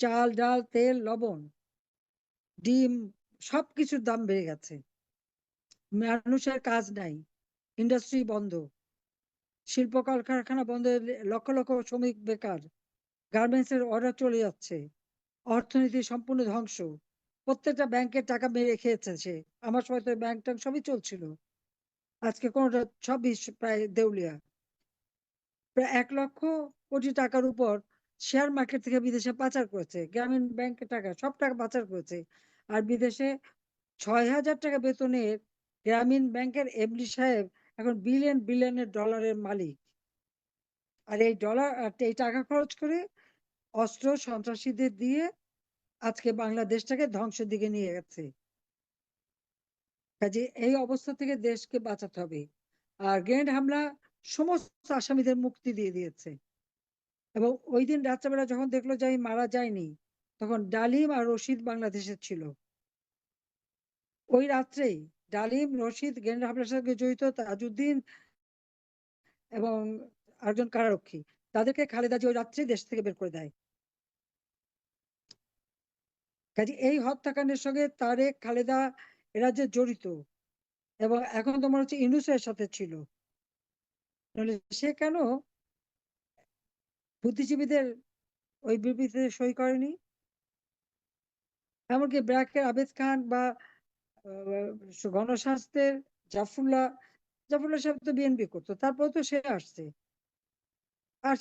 চাল, ডাল, তেল, লবণ, ডিম, সবকিছুর দাম বেড়ে গেছে। মানুষের কাজ নাই ইন্ডাস্ট্রি বন্ধ। শিল্প কলকারখানা বন্ধ লক্ষ লক্ষ শ্রমিক বেকার গার্মেন্টস এর অর্ডার চলে যাচ্ছে, অর্থনীতি সম্পূর্ণ ধ্বংস। প্রত্যেকটা ব্যাংকের টাকা মেরে খেয়েছে সে। আমার সময় তো ব্যাংক ট্যাঙ্ক সবই চলছিল। আজকে কোনটা সবই প্রায় দেউলিয়া। প্রায় এক লক্ষ কোটি টাকার উপর শেয়ার মার্কেট থেকে বিদেশে পাচার করেছে, গ্রামীণ ব্যাংকের টাকা, সব টাকা পাচার করেছে। আর বিদেশে ছয় হাজার টাকা বেতনের গ্রামীণ ব্যাংকের এমডি সাহেব এখন বিলিয়ন বিলিয়নের ডলারের মালিক। আর এই ডলার এই টাকা খরচ করে অস্ত্র সন্ত্রাসীদের দিয়ে আজকে বাংলাদেশটাকে ধ্বংসের দিকে নিয়ে গেছে। কাজে এই অবস্থা থেকে দেশকে বাঁচাতে হবে। আর গ্রেনেড হামলা সমস্ত আসামিদের মুক্তি দিয়ে দিয়েছে। এবং ওই দিন রাত্রেবেলা যখন দেখল যে আমি মারা যায়নি তখন ডালিম আর রশিদ বাংলাদেশের ছিল। ওই রাত্রেই ডালিম, রশিদ গ্রেনেড হামলার জড়িত তাজউদ্দিন এবং একজন কারারক্ষী, তাদেরকে খালেদা জি ওই রাত্রেই দেশ থেকে বের করে দেয়। কাজে এই হত্যাকাণ্ডের সঙ্গে তারেক, খালেদা এরা যে জড়িত এবং এখন তোমার হচ্ছে ইনুসের সাথে ছিল। সে কেন বুদ্ধিজীবীদের ওই বিবৃতিতে সই করেনি? এমনকি ব্র্যাকের আবেদ খান বা গণস্বাস্থ্যের জাফরুল্লাহ জাফরুল্লাহ সাহেব তো বিএনপি করতো তারপর তো সে আসছে। আর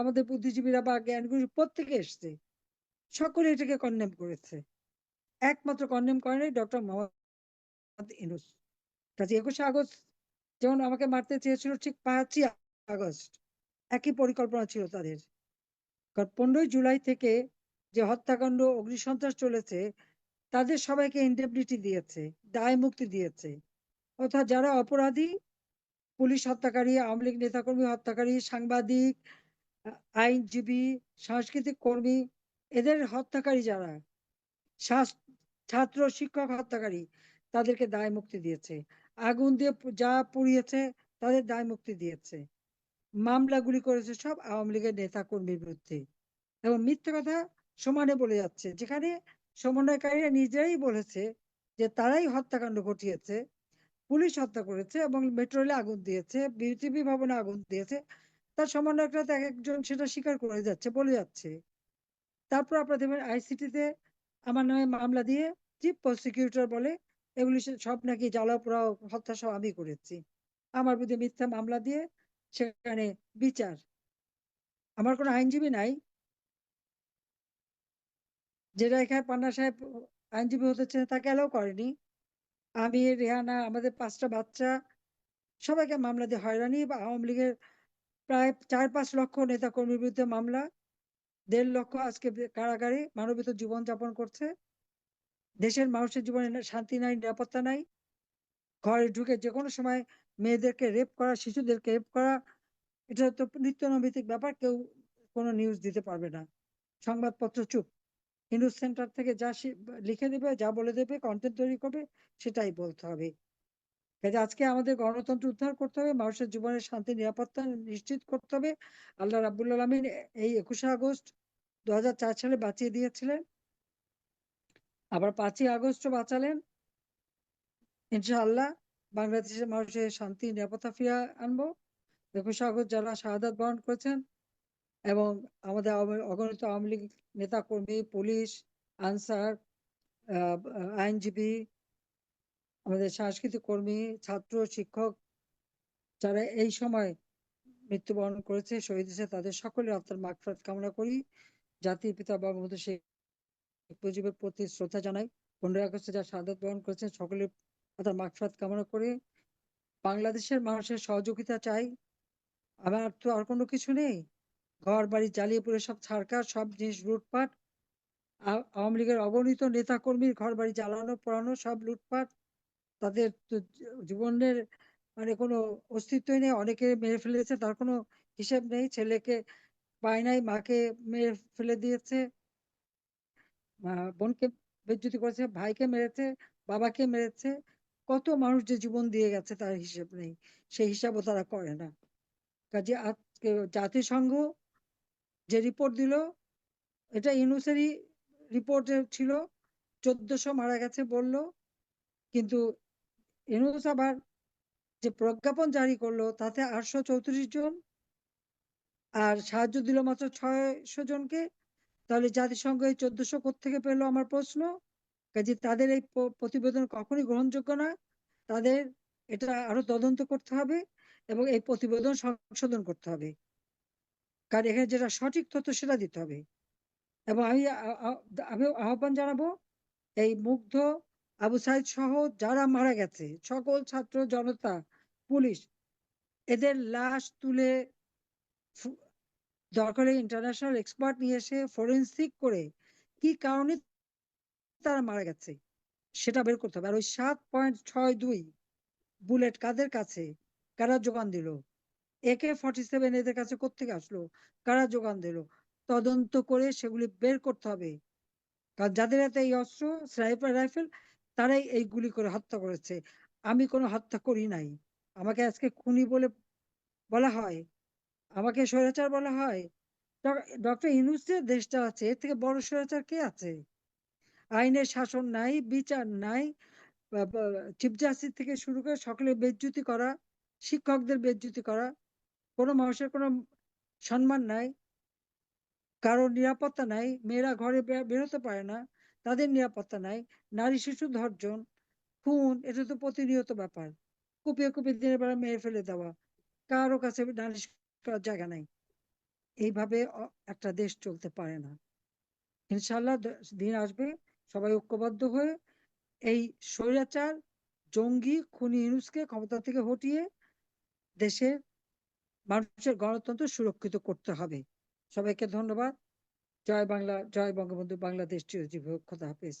আমাদের বুদ্ধিজীবীরা বা জ্ঞানগুরু প্রত্যেকে এসছে। সকলে এটাকে কন্ডেম করেছে। একমাত্র কন্ডেম করেনি ডক্টর মোহাম্মদ ইনুস কাজে একুশে আগস্ট, যেমন আমাকে মারতে চেয়েছিল ঠিক পাঁচই আগস্ট একই পরিকল্পনা ছিল তাদের। কারণ পনেরোই জুলাই থেকে যে হত্যাকাণ্ড, অগ্নিসন্ত্রাস চলেছে, তাদের সবাইকে ইন্ডেমনিটি দিয়েছে, দায় মুক্তি দিয়েছে। অর্থাৎ যারা অপরাধী, পুলিশ হত্যাকারী, আওয়ামী লীগ নেতাকর্মী হত্যাকারী, সাংবাদিক, আইনজীবী, সাংস্কৃতিক কর্মী, এদের হত্যাকারী যারা ছাত্র, শিক্ষক হত্যাকারী, তাদেরকে দায় মুক্তি দিয়েছে। আগুন দিয়ে যা পুড়িয়েছে, তাদের দায় মুক্তি দিয়েছে। মামলাগুলি করেছে সব আওয়ামী লীগের নেতা কর্মীর বিরুদ্ধে। এবং মিথ্যে কথা সমানে বলে যাচ্ছে, যেখানে সমন্বয়কারীরা নিজেরাই বলেছে যে তারাই হত্যাকাণ্ড ঘটিয়েছে, পুলিশ হত্যা করেছে এবং মেট্রো রেলে আগুন দিয়েছে বিটিভি ভবনে আগুন দিয়েছে। তার সমন্বয়করা তো এক একজন সেটা স্বীকার করে যাচ্ছে, বলে যাচ্ছে। তারপর আপনারা দেখবেন আইসিটিতে আমার নামে মামলা দিয়ে চিফ প্রসিকিউটর বলে, এগুলি সব নাকি জ্বালাও পোড়াও হত্যা সব আমি করেছি। আমার বিরুদ্ধে মিথ্যা মামলা দিয়ে সেখানে বিচার। আমার কোনো আইনজীবী নাই। যেটা এখানে পান্না সাহেব আইনজীবী হতে চেন তাকে অ্যালাউ করেনি। আমি, রেহানা, আমাদের পাঁচটা বাচ্চা, সবাইকে মামলা দিয়ে হয়রানি। বা আওয়ামী লীগের প্রায় চার পাঁচ লক্ষ নেতা কর্মীর বিরুদ্ধে মামলা। দেড় লক্ষ আজকে কারাগারে মানবিত জীবন যাপন করছে। দেশের মানুষের জীবনে শান্তি নাই, নিরাপত্তা নাই। ঘরে ঢুকে যে কোনো সময় মেয়েদেরকে রেপ করা, শিশুদেরকে রেপ করা, এটা তো নিত্য নৈমিত্তিক ব্যাপার, কেউ কোনো নিউজ দিতে পারবে না। সংবাদপত্র চুপ। নিউজ সেন্টার থেকে যা লিখে দেবে, যা বলে দেবে কন্টেন্ট তৈরি করবে, সেটাই বলতে হবে। কাজে আজকে আমাদের গণতন্ত্র উদ্ধার করতে হবে, মানুষের জীবনের শান্তি, নিরাপত্তা নিশ্চিত করতে হবে। আল্লাহ রাবুল আলমিন এই একুশে আগস্ট দু সালে বাঁচিয়ে দিয়েছিলেন। আবার পাঁচই আগস্টও বাঁচালেন। ইনশাআল্লাহ বাংলাদেশের মানুষের শান্তি, নিরাপত্তা ফিরে আনব। একুশে যারা শাহাদাত বরণ করেছেন এবং আমাদের অগণিত আওয়ামী লীগ নেতা কর্মী পুলিশ, আনসার আইনজীবী, আমাদের সাংস্কৃতিক কর্মী, ছাত্র, শিক্ষক যারা এই সময় মৃত্যুবরণ করেছে, শহীদ হয়েছে, তাদের সকলের আত্মার মাগফিরাত কামনা করি। জাতির পিতা বঙ্গবন্ধু শেখ মুজিবের প্রতি শ্রদ্ধা জানাই। পনেরোই আগস্টে যারা শাহাদাত বরণ করেছেন, সকলের আত্মার মাগফিরাত কামনা করে। বাংলাদেশের মানুষের সহযোগিতা চাই। আমার তো আর কোনো কিছু নেই। ঘর বাড়ি জ্বালিয়ে পুড়ে সব ছাড়কার সব জিনিস লুটপাট। আওয়ামী লীগের অগণিত নেতা কর্মীর ঘর বাড়ি জ্বালানো, পোড়ানো, সব লুটপাট। তাদের জীবনের মানে কোনো অস্তিত্বই নেই। অনেকে মেরে ফেলেছে, তার কোনো হিসেব নেই। ছেলেকে পায় নাই, মাকে মেরে ফেলে দিয়েছে। বোনকে বেজ্জতি করেছে, ভাইকে মেরেছে, বাবাকে মেরেছে। কত মানুষ যে জীবন দিয়ে গেছে তার হিসেব নেই, সেই হিসাবও তারা করে না। কাজে আজকে জাতিসংঘ যে রিপোর্ট দিল, এটা ইউনুসেরই রিপোর্টে ছিল, চোদ্দশো মারা গেছে বলল, কিন্তু ইউনুস আবার যে প্রজ্ঞাপন জারি করল, তাতে আটশো চৌত্রিশ জন আর সাহায্য দিল মাত্র ছয়শো জনকে, তাহলে জাতিসংঘ এই চোদ্দশো থেকে পেল আমার প্রশ্ন? কাজে তাদের এই প্রতিবেদন কখনই গ্রহণযোগ্য না। তাদের এটা আরও তদন্ত করতে হবে এবং এই প্রতিবেদন সংশোধন করতে হবে। কারণ এখানে যেটা সঠিক তথ্য সেটা দিতে হবে। এবং আমি আমি আহ্বান জানাব, এই মুগ্ধ আবু সাইদ সহ যারা মারা গেছে, সকল ছাত্র, জনতা, পুলিশ, এদের লাশ তুলে দরকার ইন্টারন্যাশনাল এক্সপার্ট নিয়ে এসে ফরেন্সিক করে কি কারণে তারা মারা গেছে। সেটা বের করতে হবে। আর ওই সাত পয়েন্ট ছয় দুই বুলেট কাদের কাছে? কারা যোগান দিল? একে ফর্টি সেভেন এদের কাছে কোথেকে আসলো? কারা যোগান দিল? তদন্ত করে সেগুলি বের করতে হবে। কারণ যাদের হাতে এই অস্ত্র, স্নাইপার রাইফেল, তারাই এই গুলি করে হত্যা করেছে। আমি কোনো হত্যা করি নাই। আমাকে আজকে খুনি বলে বলা হয়। আমাকে স্বৈরাচার বলা হয়। ডক্টর ইনুসের দেশটা আছে, এর থেকে বড় স্বৈরাচার কে আছে? আইনের শাসন নাই, বিচার নাই চিফ জাস্টিস থেকে শুরু করে সকলে বেজ্জুতি করা, শিক্ষকদের বেজ্জুতি করা, কোনো মানুষের কোনো সম্মান নাই, কারোর নিরাপত্তা নাই, মেয়েরা ঘরে বেরোতে পারে না, তাদের নিরাপত্তা নাই, নারী শিশু ধর্ষণ খুন, এটা তো প্রতিনিয়ত ব্যাপার, কুপিয়ে কুপিয়ে দিনের বেলা মেরে ফেলে দেওয়া, কারও কাছে নালিশ করার জায়গা নাই, এইভাবে একটা দেশ চলতে পারে না, ইনশাল্লাহ দিন আসবে সবাই ঐক্যবদ্ধ হয়ে এই স্বৈরাচার, জঙ্গি, খুনি ইউনুসকে ক্ষমতা থেকে হটিয়ে দেশের মানুষের গণতন্ত্র সুরক্ষিত করতে হবে। সবাইকে ধন্যবাদ। জয় বাংলা, জয় বঙ্গবন্ধু, বাংলাদেশ চিরজীবী। খোদা হাফেজ।